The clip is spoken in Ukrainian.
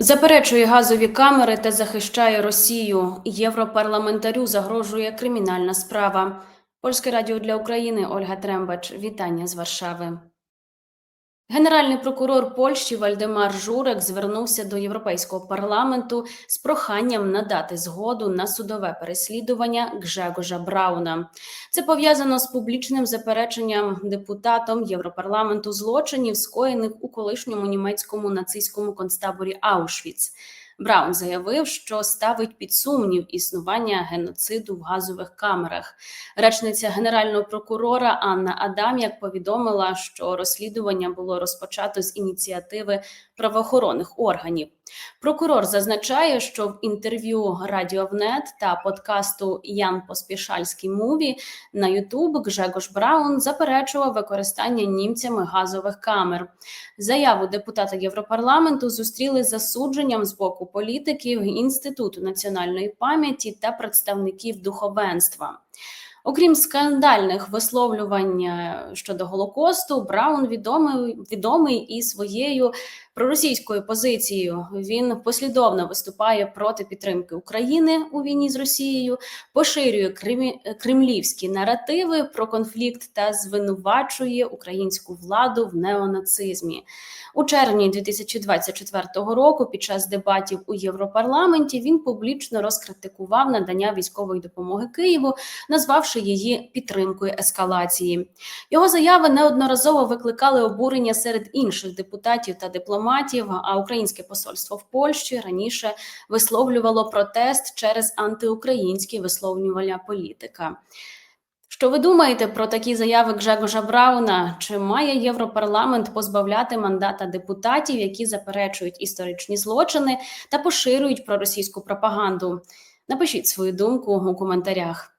Заперечує газові камери та захищає Росію. Європарламентарю загрожує кримінальна справа. Польське радіо для України Ольга Трембач. Вітання з Варшави. Генеральний прокурор Польщі Вальдемар Журек звернувся до Європейського парламенту з проханням надати згоду на судове переслідування Гжегожа Брауна. Це пов'язано з публічним запереченням депутатом Європарламенту злочинів, скоєних у колишньому німецькому нацистському концтаборі Аушвіц. Браун заявив, що ставить під сумнів існування геноциду в газових камерах. Речниця генерального прокурора Анна Адам'як повідомила, що розслідування було розпочато з ініціативи правоохоронних органів. Прокурор зазначає, що в інтерв'ю Радіовнет та подкасту Ян Поспішальський муві на Ютуб Гжегош Браун заперечував використання німцями газових камер. Заяву депутата Європарламенту зустріли засудженням з боку політиків Інституту національної пам'яті та представників духовенства. Окрім скандальних висловлювань е, щодо Голокосту, Браун відомий відомий і своєю проросійською позицією. Він послідовно виступає проти підтримки України у війні з Росією, поширює кремлівські наративи про конфлікт та звинувачує українську владу в неонацизмі. У червні 2024 року, під час дебатів у Європарламенті, він публічно розкритикував надання військової допомоги Києву, назвавши її підтримкою ескалації. Його заяви неодноразово викликали обурення серед інших депутатів та дипломатів. А українське посольство в Польщі раніше висловлювало протест через антиукраїнські висловлювання політика. Що ви думаєте про такі заяви Гжегожа Брауна? Чи має Європарламент позбавляти мандата депутатів, які заперечують історичні злочини та поширюють проросійську пропаганду? Напишіть свою думку у коментарях.